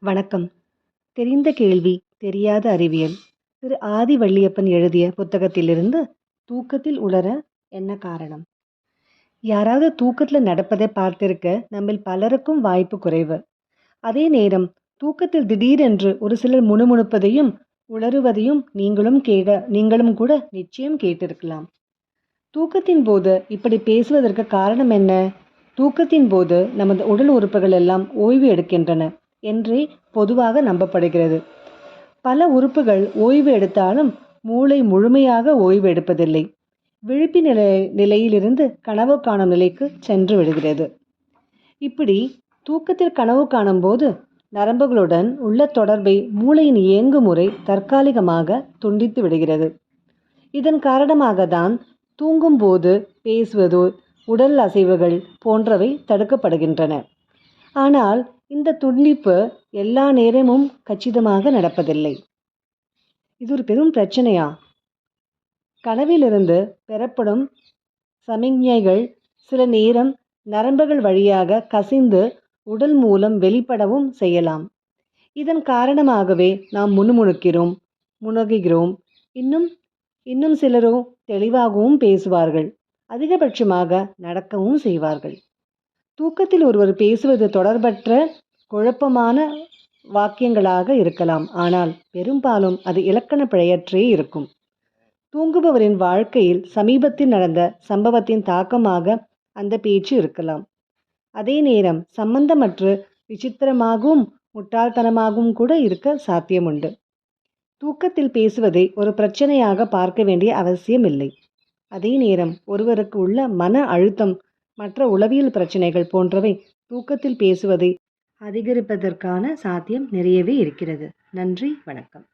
வணக்கம். தெரிந்த கேள்வி தெரியாத அறிவியல். திரு. ஆதி வள்ளியப்பன் எழுதிய புத்தகத்திலிருந்து தூக்கத்தில் உளர என்ன காரணம்? யாராவது தூக்கத்தில் நடப்பதை பார்த்திருக்க நம்மில் பலருக்கும் வாய்ப்பு குறைவு. அதே நேரம் தூக்கத்தில் திடீரென்று ஒரு சிலர் முணுமுணுப்பதையும் உளறுவதையும் நீங்களும் கேட நீங்களும் கூட நிச்சயம் கேட்டிருக்கலாம். தூக்கத்தின் போது இப்படி பேசுவதற்கு காரணம் என்ன? தூக்கத்தின் போது நமது உடல் உறுப்புகள் எல்லாம் ஓய்வு எடுக்கின்றன. என்றே பொதுவாக நம்பப்படுகிறது. பல உறுப்புகள் ஓய்வு எடுத்தாலும் மூளை முழுமையாக ஓய்வு எடுப்பதில்லை. விழிப்பு நிலை நிலையிலிருந்து கனவு காணும் நிலைக்கு சென்று விடுகிறது. இப்படி தூக்கத்தில் கனவு காணும் போது நரம்புகளுடன் உள்ள தொடர்பை மூளையின் இயங்கு முறை தற்காலிகமாக துண்டித்து விடுகிறது. இதன் காரணமாக தான் தூங்கும்போது பேசுவது உடல் அசைவுகள் போன்றவை தடுக்கப்படுகின்றன. ஆனால் இந்த துண்டிப்பு எல்லா நேரமும் கச்சிதமாக நடப்பதில்லை. இது ஒரு பெரும் பிரச்சனையா? கனவிலிருந்து பெறப்படும் சமிக்ஞைகள் சில நேரம் நரம்புகள் வழியாக கசிந்து உடல் மூலம் வெளிப்படவும் செய்யலாம். இதன் காரணமாகவே நாம் முணுமுணுக்கிறோம் முனகுகிறோம் இன்னும் இன்னும் சிலரோ தெளிவாகவும் பேசுவார்கள் அதிகபட்சமாக நடக்கவும் செய்வார்கள். தூக்கத்தில் ஒருவர் பேசுவது தொடர்பற்ற குழப்பமான வாக்கியங்களாக இருக்கலாம். ஆனால் பெரும்பாலும் அது இலக்கண பிழையற்றே இருக்கும். தூங்குபவரின் வாழ்க்கையில் சமீபத்தில் நடந்த சம்பவத்தின் தாக்கமாக அந்த பேச்சு இருக்கலாம். அதே நேரம் சம்பந்தமற்று விசித்திரமாகவும் முட்டாள்தனமாகவும் கூட இருக்க சாத்தியமுண்டு. தூக்கத்தில் பேசுவதை ஒரு பிரச்சனையாக பார்க்க வேண்டிய அவசியம் இல்லை அதே நேரம் ஒருவருக்கு உள்ள மன அழுத்தம் மற்ற உளவியல் பிரச்சனைகள் போன்றவை தூக்கத்தில் பேசுவதை அதிகரிப்பதற்கான சாத்தியம் நிறையவே இருக்கிறது. நன்றி வணக்கம்.